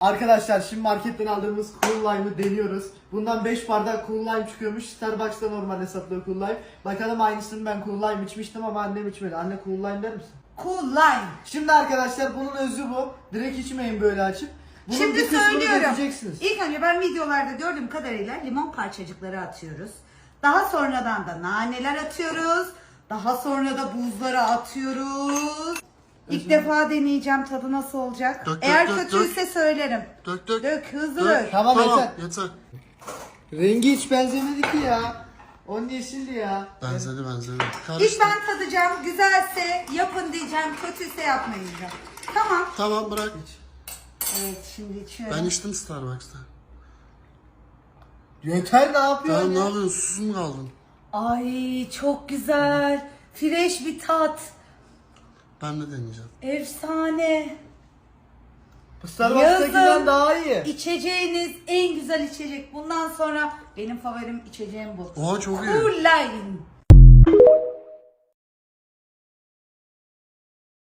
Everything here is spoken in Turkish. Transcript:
Arkadaşlar şimdi marketten aldığımız Cool Lime'ı deniyoruz. Bundan 5 bardak Cool Lime çıkıyormuş. Starbucks'ta normalde satılıyor Cool Lime. Bakalım aynısını ben Cool Lime içmiştim ama annem içmedi. Anne Cool Lime der misin? Cool lime. Şimdi arkadaşlar bunun özü bu. Direkt içmeyin böyle açıp. Bunun Şimdi bir kısmını söylüyorum. dökeceksiniz. İlk önce ben videolarda gördüğüm kadarıyla limon parçacıkları atıyoruz. Daha sonradan da naneler atıyoruz. Daha sonra da buzları atıyoruz. İlk defa deneyeceğim tadı nasıl olacak. Dök, dök, Eğer dök, kötüyse söylerim. Dök dök. Dök hızlı Dök. dök. Tamam, Tamam yeter. yeter. Rengi hiç benzemedi ki ya. Onun yeşildi ya. Benzedi benzedi. İlk Karıştı. ben tadacağım. Güzelse yapın diyeceğim. Kötüyse yapmayın diyeceğim. Tamam. Tamam bırak. Evet şimdi içiyorum. Ben içtim Starbucks'ta. Yeter ne yapıyorsun Tamam ne ya? yapıyorsun? Susuz mu kaldın? Ay çok güzel. Fresh bir tat. Ben de deneyeceğim. Efsane. Starbucks'takinden Yazın. daha iyi. İçeceğiniz en güzel içecek. Bundan sonra benim favorim içeceğim bu. Oha çok iyi. Cool Lime.